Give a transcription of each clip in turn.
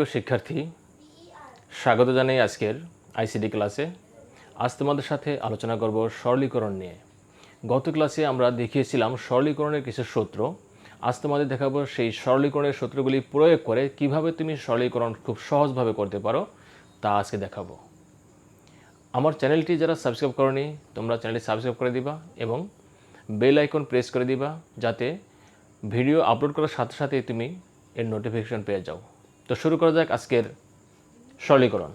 প্রিয় শিক্ষার্থী, স্বাগত জানাই আজকের আইসিডি ক্লাসে। আজ তোমাদের সাথে আলোচনা করব সরলীকরণ নিয়ে। গত ক্লাসে আমরা দেখিয়েছিলাম সরলীকরণের কিছু সূত্র। আজ তোমাদের দেখাবো সেই সরলীকরণের সূত্রগুলি প্রয়োগ করে কীভাবে তুমি সরলীকরণ খুব সহজভাবে করতে পারো তা আজকে দেখাবো। আমার চ্যানেলটি যারা সাবস্ক্রাইব করনি, তোমরা চ্যানেলটি সাবস্ক্রাইব করে দিবা এবং বেল আইকন প্রেস করে দিবা যাতে ভিডিও আপলোড করার সাথে সাথে তুমি এর নোটিফিকেশন পেয়ে যাও। তো শুরু করা যাক আজকের সরলীকরণ।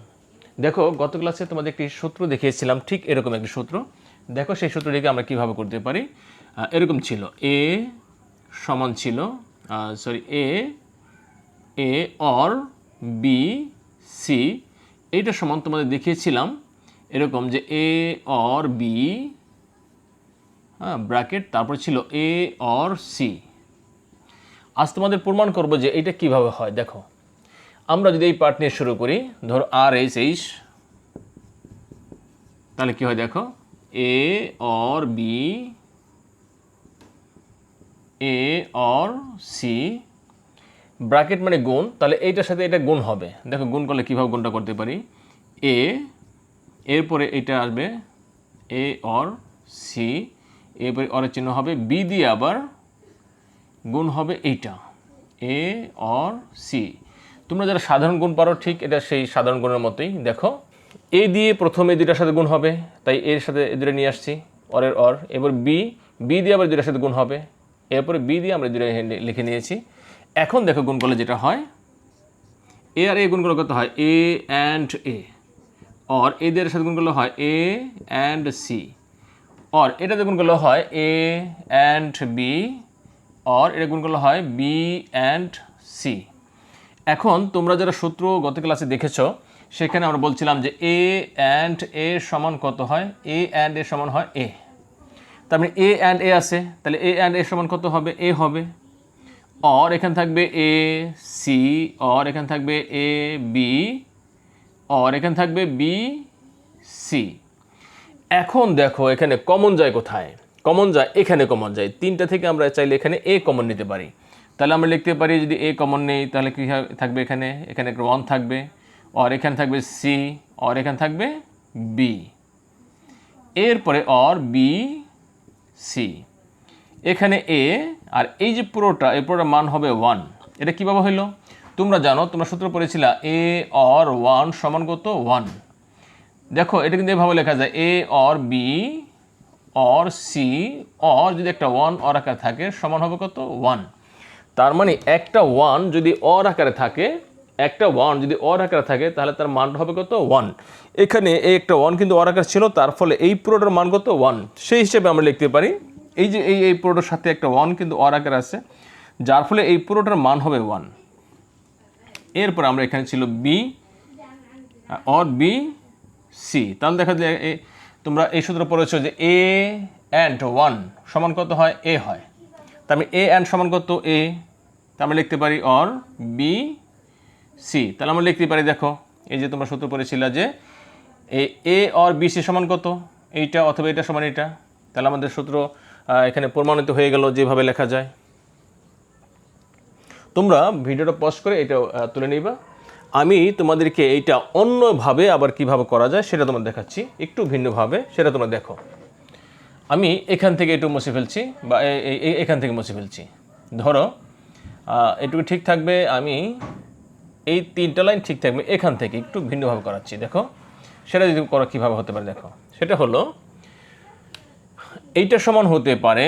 দেখো, গত ক্লাসে তোমাদের একটি সূত্র দেখিয়েছিলাম, ঠিক এরকম একটি সূত্র। দেখো, সেই সূত্রটিকে আমরা কীভাবে করতে পারি? এরকম ছিল এ সমান ছিল sorry A A or B C এইটা সমান তোমাদের দেখিয়েছিলাম, এরকম যে এ অর বি হ্যাঁ ব্র্যাকেট, তারপর ছিল এ অর সি আজ তোমাদের প্রমাণ করব যে এটা কীভাবে হয়, দেখো। আমরা যদি এই পার্ট নিয়ে শুরু করি, ধরো আর এইচ এইচ তাহলে কি হয় দেখো? A or B A or C bracket মানে গুণ, তাহলে এইটার সাথে এটা গুণ হবে। দেখো, গুণ করলে কীভাবে গুণটা করতে পারি? এ এরপরে এটা আসবে এ অর সি এরপরে অরের চিহ্ন হবে বি দিয়ে আবার গুণ হবে এইটা। এ অর সি তোমরা যারা সাধারণ গুণ পারো, ঠিক এটা সেই সাধারণ গুণের মতোই। দেখো, এ দিয়ে প্রথমে দুইটার সাথে গুণ হবে, তাই এর সাথে এ দুটো নিয়ে আসছি, অরের অর। এবার বি বি দিয়ে আবার দুইটার সাথে গুণ হবে, এরপরে বি দিয়ে আমরা দুটো লিখে নিয়েছি। এখন দেখো গুণ করলে যেটা হয়, এ আর এ গুণ করলে কত হয়? এ অ্যান্ড এ। অর এদের সাথে গুণ করলে হয় এ অ্যান্ড সি। অর এটাতে গুণ করলে হয় এ অ্যান্ড বি। অর, এটা গুণ করলে হয় বি অ্যান্ড সি। এখন তোমরা যারা সূত্র গত ক্লাসে দেখেছ, সেখানে আমরা বলছিলাম যে এ অ্যান্ড এ সমান কত হয়? এ অ্যান্ড এ সমান হয় এ তার মানে এ অ্যান্ড এ আছে, তাহলে এ অ্যান্ড এ সমান কত হবে? এ হবে। অর এখানে থাকবে এ সি অর এখানে থাকবে এ বি অর এখানে থাকবে বি সি এখন দেখো এখানে কমন যায় কোথায়? কমন যায়, এখানে কমন যায়। তিনটা থেকে আমরা চাইলে এখানে এ কমন নিতে পারি। তাহলে আমরা লিখতে পারি যদি এ কমন নেই, তাহলে কী থাকবে এখানে এখানে ওয়ান থাকবে অর এখানে থাকবে সি অর এখানে থাকবে বি এরপরে অর বি সি এখানে এ আর এই যে পুরোটা, এই পুরোটা মান হবে ওয়ান এটা কীভাবে হইল? তোমরা জানো, তোমরা সূত্র পড়েছিলা এ অর ওয়ান সমান কত? ওয়ান দেখো, এটা কিন্তু এভাবে লেখা যায় A or B or C or যদি একটা ওয়ান অর আকারে থাকে, সমান হবে কত? ওয়ান তার মানে একটা ওয়ান যদি অর আকারে থাকে, একটা ওয়ান যদি অর আকারে থাকে, তাহলে তার মানটা হবে কত? ওয়ান এখানে এই একটা ওয়ান কিন্তু অর আকার ছিল, তার ফলে এই পুরোটার মান কত? ওয়ান সেই হিসেবে আমরা লিখতে পারি, এই যে এই এই পুরোটার সাথে একটা ওয়ান কিন্তু অর আকার আছে, যার ফলে এই পুরোটার মান হবে ওয়ান এরপর আমরা এখানে ছিল বি অর বি সি তাহলে দেখা যায় তোমরা এই সূত্র পড়েছো যে এ অ্যান্ড ওয়ান সমান কত হয়? এ হয়। মানে এ অ্যান্ড সমান কত এ তা আমরা লিখতে পারি অর বি সি তাহলে আমরা লিখতে পারি, দেখো, এই যে তোমরা সূত্র পড়েছিলে যে A A or B C সমান কত এইটা অথবা এটা সমান এটা। তাহলে আমাদের সূত্র এখানে প্রমাণিত হয়ে গেল যেভাবে লেখা যায়। তোমরা ভিডিওটা পজ করে এটা তুলে নিবা। আমি তোমাদেরকে এইটা অন্যভাবে আবার কীভাবে করা যায় সেটা তোমার দেখাচ্ছি। একটু ভিন্নভাবে সেটা তোমরা দেখো। আমি এখান থেকে একটু মুছে ফেলছি বা এখান থেকে মুছে ফেলছি। ধরো এটুকু ঠিক থাকবে, আমি এই তিনটা লাইন ঠিক থাকবে, এখান থেকে একটু ভিন্নভাবে করাচ্ছি, দেখো। সেটা যদি করা, কীভাবে হতে পারে, দেখো। সেটা হলো, এইটা সমান হতে পারে,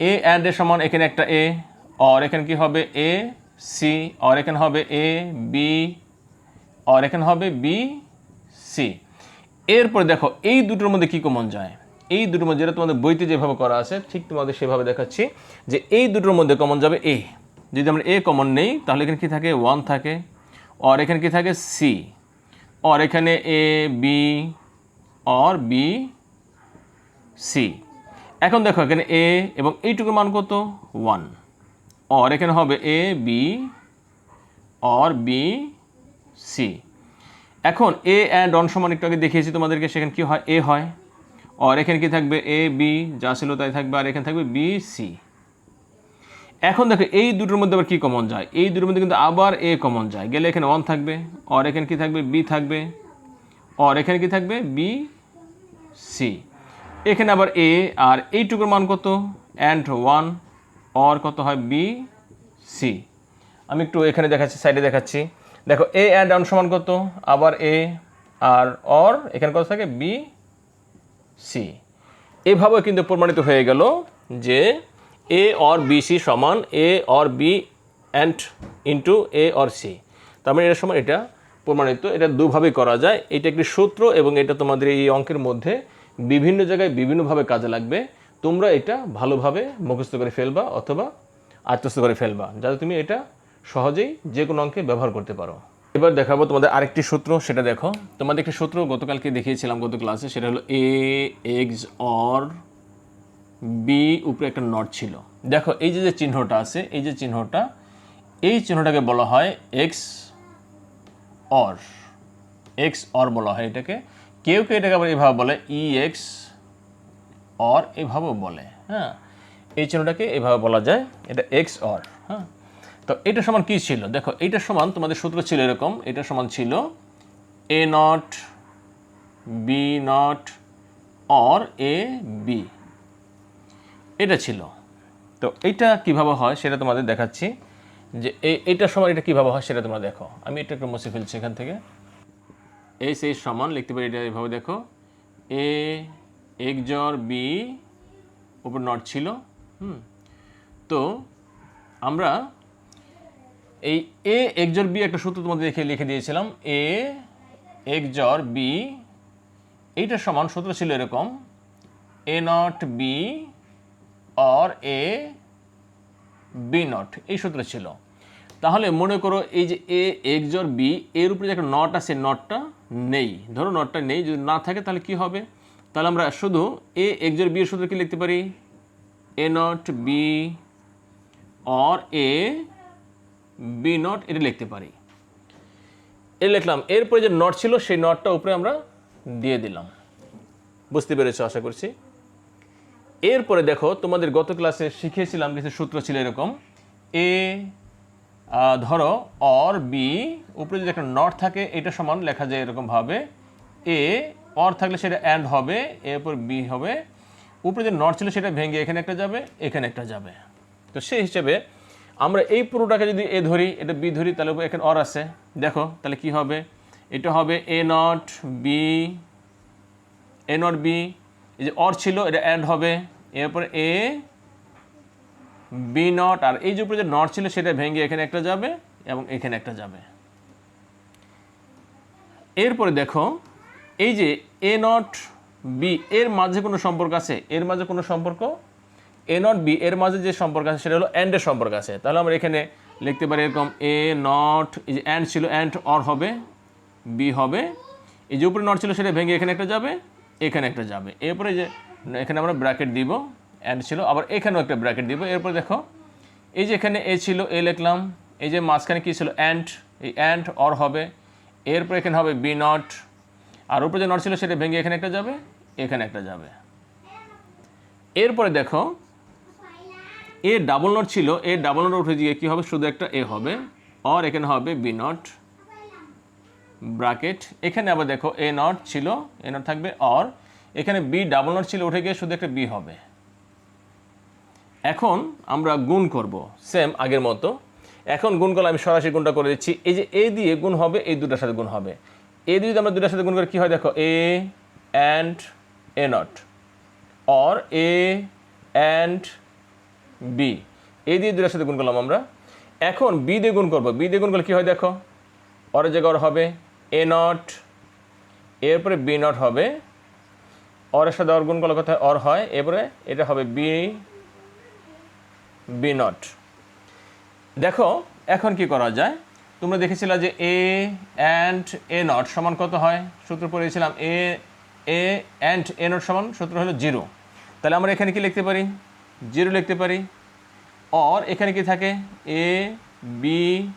এ অ্যান্ড এর সমান, এখানে একটা এ অর এখানে কি হবে, এ সি অর এখানে হবে, এ বি অর এখানে হবে বি সি এরপরে দেখো, এই দুটোর মধ্যে কি কমন যায়? এই দুটোর মধ্যে, যেটা তোমাদের বইতে যেভাবে করা আছে, ঠিক তোমাদের সেভাবে দেখাচ্ছি যে এই দুটোর মধ্যে কমন যাবে এ যদি আমরা এ কমন নেই, তাহলে এখানে কী থাকে? ওয়ান থাকে। অর এখানে কী থাকে? সি অর এখানে A B or B C এখন দেখো, এখানে এ এবং এইটুকুর মান কত? ওয়ান অর এখানে হবে A B or B C এখন এ অ্যান্ড অন সমান একটু আগে দেখিয়েছি তোমাদেরকে, সেখানে কী হয়? এ হয়। অর এখানে কি থাকবে? এ বি যা ছিল তাই থাকবে। আর এখানে থাকবে বি সি এখন দেখো, এই দুটোর মধ্যে আবার কী কমন যায়? এই দুটোর মধ্যে কিন্তু আবার এ কমন যায়। গেলে এখানে ওয়ান থাকবে অর এখানে কি থাকবে? বি থাকবে অর এখানে কি থাকবে? বি সি এখানে আবার এ আর এইটুকুর মান কত? অ্যান্ড ওয়ান অর কত হয়? বি সি আমি একটু এখানে দেখাচ্ছি সাইডে দেখাচ্ছি। দেখো এ অ্যান্ড ওয়ান সমান কত? আবার এ আর অর এখানে কত থাকে? বি সি এভাবে কিন্তু প্রমাণিত হয়ে গেল যে এ অর বি সি সমান A or B and into A or C তার মানে এটার সময় এটা প্রমাণিত, এটা দুভাবে করা যায়। এটা একটি সূত্র এবং এটা তোমাদের এই অঙ্কের মধ্যে বিভিন্ন জায়গায় বিভিন্নভাবে কাজে লাগবে। তোমরা এটা ভালোভাবে মুখস্থ করে ফেলবা অথবা আত্মস্থ করে ফেলবা। যাতে তুমি এটা সহজেই যে কোনো অঙ্কে ব্যবহার করতে পারো। এবার দেখাবো তোমাদের আরেকটি সূত্র, সেটা দেখো। তোমাদের একটি সূত্র গতকালকে দেখিয়েছিলাম গত ক্লাসে সেটা হলো এ এক্স অর বি উপরে একটা নট ছিল। দেখো, এই যে যে চিহ্নটা আছে, এই যে চিহ্নটা, এই চিহ্নটাকে বলা হয় এক্স অর এক্স অর বলা হয় এটাকে। কেউ কেউ এটাকে আবার এভাবে বলে ই এক্স অর এভাবেও বলে হ্যাঁ? এই চিহ্নটাকে এভাবে বলা যায়, এটা এক্স অর হ্যাঁ? তো এটা সমান কি ছিল? দেখো এইটার সমান তোমাদের সূত্র ছিল এরকম, এটা সমান ছিল A not B not or A B এটা ছিল। তো এইটা কীভাবে হয় সেটা তোমাদের দেখাচ্ছি। যে এই এইটার সময় এটা কীভাবে হয় সেটা তোমরা দেখো। আমি এটা একটু মুছে ফেলছি এখান থেকে। এই সেই সমান, লিখতে পারি এটা এভাবে দেখো। এ এক্সর বি উপর নট ছিল। হুম। তো আমরা এই এ এক্সর বি একটা সূত্র তোমাদের দেখে লিখে দিয়েছিলাম। এ এক্সর বি এইটার সমান সূত্র ছিল এরকম। A not B or A B not এই সূত্র ছিল। তাহলে মনে করো এই যে এ এক্সর বি এর উপরে যে একটা নট আছে নটটা নেই। ধরো নটটা নেই, যদি না থাকে তাহলে কি হবে? তাহলে আমরা শুধু এ এক্সর বি এর সূত্র কি লিখতে পারি? A not B or A B not, এটা লিখতে পারি। এ লিখলাম, এরপরে যে নট ছিল, সেই নটটা উপরে আমরা দিয়ে দিলাম। বুঝতে পেরেছ, আশা করছি? এরপরে দেখো, তোমাদের গত ক্লাসে শিখিয়েছিলাম কিছু সূত্র ছিল এরকম। এ ধরো, অর, বি, উপরে যদি একটা নট থাকে, এটা সমান লেখা যায় এরকমভাবে এ, অর থাকলে সেটা অ্যান্ড হবে, এরপর বি হবে। উপরে যে নট ছিল, সেটা ভেঙে এখানে একটা যাবে, এখানে একটা যাবে। তো সেই হিসেবে আমরা এই পুরোটাকে যদি এ ধরি, এটা বি ধরি, তাহলে এখানে অর আছে। দেখো, তাহলে কি হবে? এটা হবে A not B A not B এই যে অর ছিল, এটা অ্যান্ড হবে। এরপরে এ বি নট আর এই যে উপরে যে নট ছিল, সেটা ভেঙে এখানে একটা যাবে এবং এখানে একটা যাবে। এরপরে দেখো, এই যে এ নট বি এর মাঝে কোনো সম্পর্ক আছে? এর মাঝে কোনো সম্পর্ক এ নট বি এর মাঝে যে সম্পর্ক আছে সেটা হলো অ্যান্ডের সম্পর্ক আছে। তাহলে আমরা এখানে লিখতে পারি এরকম এ নট এই যে অ্যান্ড ছিল অ্যান্ড অর হবে বি হবে। এই যে উপরে নট ছিল, সেটা ভেঙে এখানে একটা যাবে, এখানে একটা যাবে। এরপরে যে, এখানে আমরা ব্র্যাকেট দিব অ্যান্ড ছিল, আবার এখানেও একটা ব্র্যাকেট দিব। এরপরে দেখো, এই যে এখানে এ ছিল এ লিখলাম। এই যে মাঝখানে কী ছিল অ্যান্ড এই অ্যান্ড অর হবে। এরপর এখানে হবে বি নট আর উপরে যে নট ছিল, সেটা ভেঙে এখানে একটা যাবে, এখানে একটা যাবে। এরপরে দেখো এ ডাবল নট ছিল এ ডাবল নট উঠে গিয়ে কী হবে? শুধু একটা এ হবে। অর এখানে হবে বি নট ব্রাকেট এখানে আবার দেখো এ নট ছিল এ নট থাকবে অর এখানে বি ডাবল নট ছিল, উঠে গিয়ে শুধু একটা বি হবে। এখন আমরা গুণ করব সেম আগের মতো। এখন গুণ করলে আমি সরাসরি গুণটা করে দিচ্ছি। এই যে এ দিয়ে গুণ হবে, এই দুটার সাথে গুণ হবে। এ দিয়ে যদি আমরা দুটার সাথে গুণ করে, কী হয় দেখো? A and A not or A and B. এই দিয়ে দুটার সাথে গুণ করলাম আমরা। এখন বি দিয়ে গুণ করব। বি দিয়ে গুণ করলে কী হয় দেখো? অরের জায়গায় অর হবে এ নট। এরপরে বি নট হবে। অরের সাথে অর গুণ করলে কোথায় অর হয়? এরপরে এটা হবে বি বি নট। দেখো, এখন কি করা যায়? তোমরা দেখেছিলে যে এ অ্যান্ড এ নট সমান কত হয়? সূত্র পড়েছিলাম এ এ অ্যান্ড এ নট সমান সূত্র হলো জিরো। তাহলে আমরা এখানে কি লিখতে পারি? জিরো লিখতে পারি। অর এখানে কি থাকে? এ বি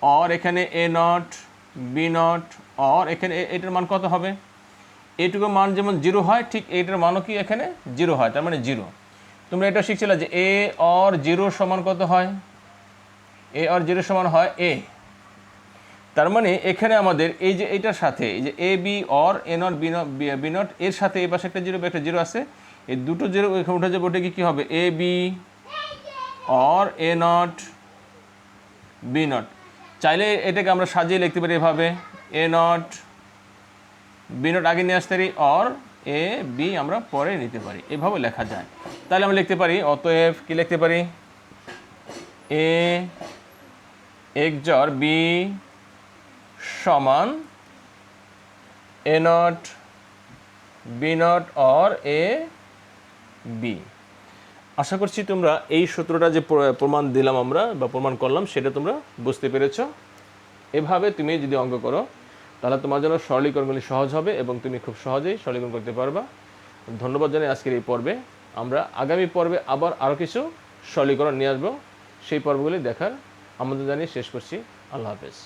অর এখানে A not B not or এখানে এ- এটার মান কত হবে? এটুকু মান যেমন জিরো হয়, ঠিক এইটার মানও কি এখানে জিরো হয়, তার মানে জিরো। তোমরা এটা শিখছিলে যে এ অর জিরো সমান কত হয়? এ অর জিরো সমান হয় এ তার মানে এখানে আমাদের এই যে এটার সাথে, এই যে A B or A not B not B not এর সাথে এই পাশে একটা জিরো একটা জিরো আছে। এই দুটো এখানে উঠে যাবে ওটা কি হবে? A B or A not B not চাইলে এটাকে আমরা সাজিয়ে লিখতে পারি এভাবে এ নট বি নট আগে নিয়ে আসতে পারি অর এ বি আমরা পরে নিতে পারি। এভাবে লেখা যায়। তাহলে আমরা লিখতে পারি, অতএব কি লিখতে পারি? এ এক জর বি সমান A not B not or A B আশা করছি তোমরা এই সূত্রটা যে প্রমাণ দিলাম আমরা বা প্রমাণ করলাম, সেটা তোমরা বুঝতে পেরেছ। এভাবে তুমি যদি অঙ্ক করো, তাহলে তোমার জন্য সরলীকরণগুলি সহজ হবে এবং তুমি খুব সহজেই সরলীকরণ করতে পারবা। ধন্যবাদ জানাই আজকের এই পর্বে। আমরা আগামী পর্বে আবার আরও কিছু সরলীকরণ নিয়ে আসব। সেই পর্বগুলি দেখার আমাদের জানিয়ে শেষ করছি। আল্লাহ হাফেজ।